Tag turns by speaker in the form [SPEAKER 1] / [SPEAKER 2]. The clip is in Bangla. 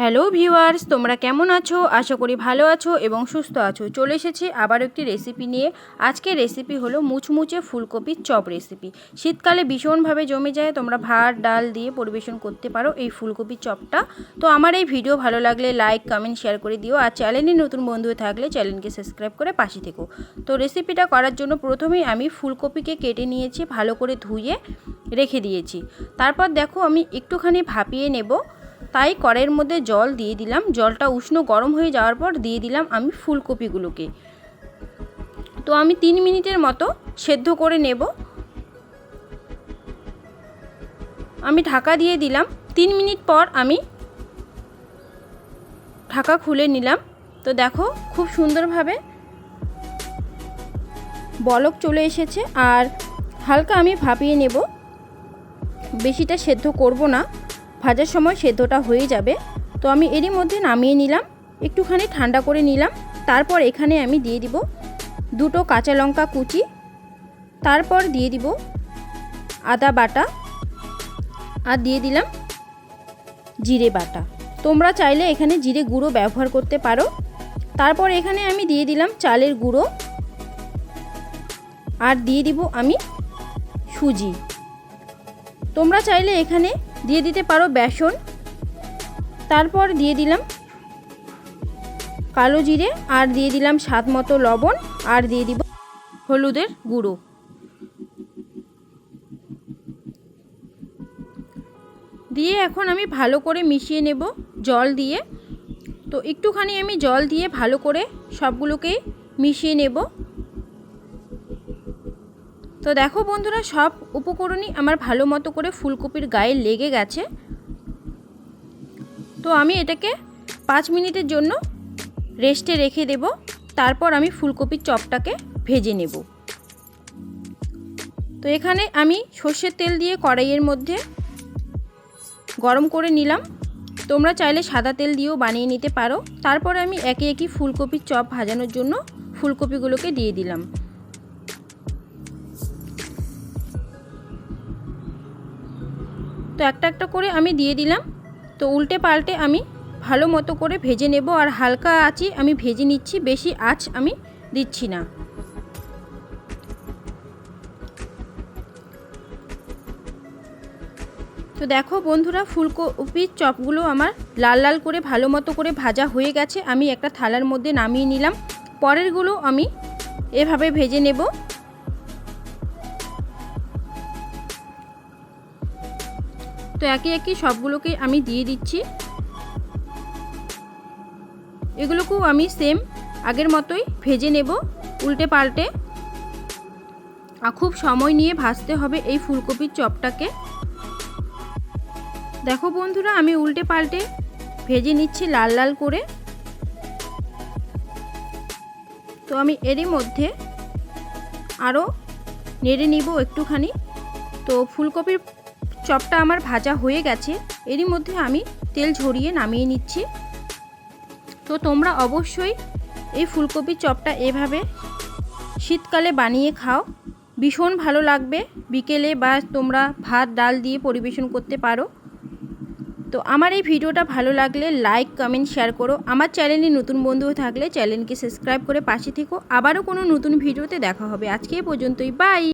[SPEAKER 1] হ্যালো ভিউয়ার্স, তোমরা কেমন আছো? আশা করি ভালো আছো এবং সুস্থ আছো। চলে এসেছি আবার একটি রেসিপি নিয়ে। আজকের রেসিপি হলো মুচমুচে ফুলকপির চপ রেসিপি শীতকালে ভীষণভাবে জমে যায়, তোমরা ভাত, ডাল দিয়ে পরিবেশন করতে পারো এই ফুলকপির চপটা। তো আমার এই ভিডিও ভালো লাগলে লাইক কমেন্ট শেয়ার করে দিও। আর চ্যানেলে নতুন বন্ধু থাকলে চ্যানেলকে সাবস্ক্রাইব করে পাশে থেকো। তো রেসিপিটা করার জন্য প্রথমেই আমি ফুলকপিকে কেটে নিয়েছি, ভালো করে ধুয়ে রেখে দিয়েছি। তারপর দেখো আমি একটুখানি ভাপিয়ে নেব। তাই কড়াইয়ের মধ্যে জল দিয়ে দিলাম। জলটা উষ্ণ গরম হয়ে যাওয়ার পর দিয়ে দিলাম আমি ফুলকপিগুলোকে। তো আমি তিন মিনিটের মতো সেদ্ধ করে নেব। আমি ঢাকা দিয়ে দিলাম। তিন মিনিট পর আমি ঢাকা খুলে নিলাম। তো দেখো খুব সুন্দরভাবে বলক চলে এসেছে। আর হালকা আমি ভাপিয়ে নেব। বেশিটা সেদ্ধ করব না। ভাজার সময় সেদ্ধটা হয়ে যাবে। তো আমি এরই মধ্যে নামিয়ে নিলাম, একটুখানি ঠান্ডা করে নিলাম। তারপর এখানে আমি দিয়ে দিব দুটো কাঁচা লঙ্কা কুচি। তারপর দিয়ে দিব আদা বাটা আর দিয়ে দিলাম জিরে বাটা। তোমরা চাইলে এখানে জিরে গুঁড়ো ব্যবহার করতে পারো। তারপর এখানে আমি দিয়ে দিলাম চালের গুঁড়ো। আর দিয়ে দিব আমি সুজি। তোমরা চাইলে এখানে দিয়ে দিতে পারো বেসন। তারপর দিয়ে দিলাম কালো জিরে, আর দিয়ে দিলাম স্বাদ মতো লবণ, আর দিয়ে দিব হলুদের গুঁড়ো। দিয়ে এখন আমি ভালো করে মিশিয়ে নেব জল দিয়ে। তো একটুখানি আমি জল দিয়ে ভালো করে সবগুলোকেই মিশিয়ে নেব। তো দেখো বন্ধুরা, সব উপকরণই আমার ভালো মতো করে ফুলকপির গায়ে লেগে গেছে। তো আমি এটাকে পাঁচ মিনিটের জন্য রেস্টে রেখে দেব। তারপর আমি ফুলকপির চপটাকে ভেজে নেব। তো এখানে আমি সর্ষের তেল দিয়ে কড়াইয়ের মধ্যে গরম করে নিলাম। তোমরা চাইলে সাদা তেল দিয়েও বানিয়ে নিতে পারো। তারপরে আমি একে একে ফুলকপির চপ ভাজানোর জন্য ফুলকপিগুলোকে দিয়ে দিলাম। তো একটা একটা করে আমি দিয়ে দিলাম। তো উল্টে পাল্টে আমি ভালো মতো করে ভেজে নেব আর হালকা আঁচি আমি ভেজে নিচ্ছি, বেশি আঁচ আমি দিচ্ছি না। তো দেখো বন্ধুরা, ফুলকপির চপগুলো আমার লাল লাল করে ভালো মতো করে ভাজা হয়ে গেছে। আমি একটা থালার মধ্যে নামিয়ে নিলাম। পরেরগুলো আমি এভাবে ভেজে নেব। তো একে একে সবগুলোকে আমি দিয়ে দিচ্ছি। এগুলোকেও আমি সেম আগের মতোই ভেজে নেব উল্টে পাল্টে। আর খুব সময় নিয়ে ভাজতে হবে এই ফুলকপির চপটাকে। দেখো বন্ধুরা, আমি উল্টে পাল্টে ভেজে নিচ্ছি লাল লাল করে। তো আমি এরই মধ্যে আরও নেড়ে নিব একটুখানি। তো ফুলকপির চপটা আমার ভাজা হয়ে গেছে, এরই মধ্যে আমি তেল ঝরিয়ে নামিয়ে নিচ্ছি। তো তোমরা অবশ্যই এই ফুলকপির চপটা এভাবে শীতকালে বানিয়ে খাও। ভীষণ ভালো লাগবে। বিকেলে বা তোমরা ভাত, ডাল দিয়ে পরিবেশন করতে পারো। তো আমার এই ভিডিওটা ভালো লাগলে লাইক, কমেন্ট, শেয়ার করো। আমার চ্যানেলে নতুন বন্ধু থাকলে চ্যানেলকে সাবস্ক্রাইব করে পাশে থেকো। আবারও কোনো নতুন ভিডিওতে দেখা হবে। আজকে পর্যন্তই। বাই!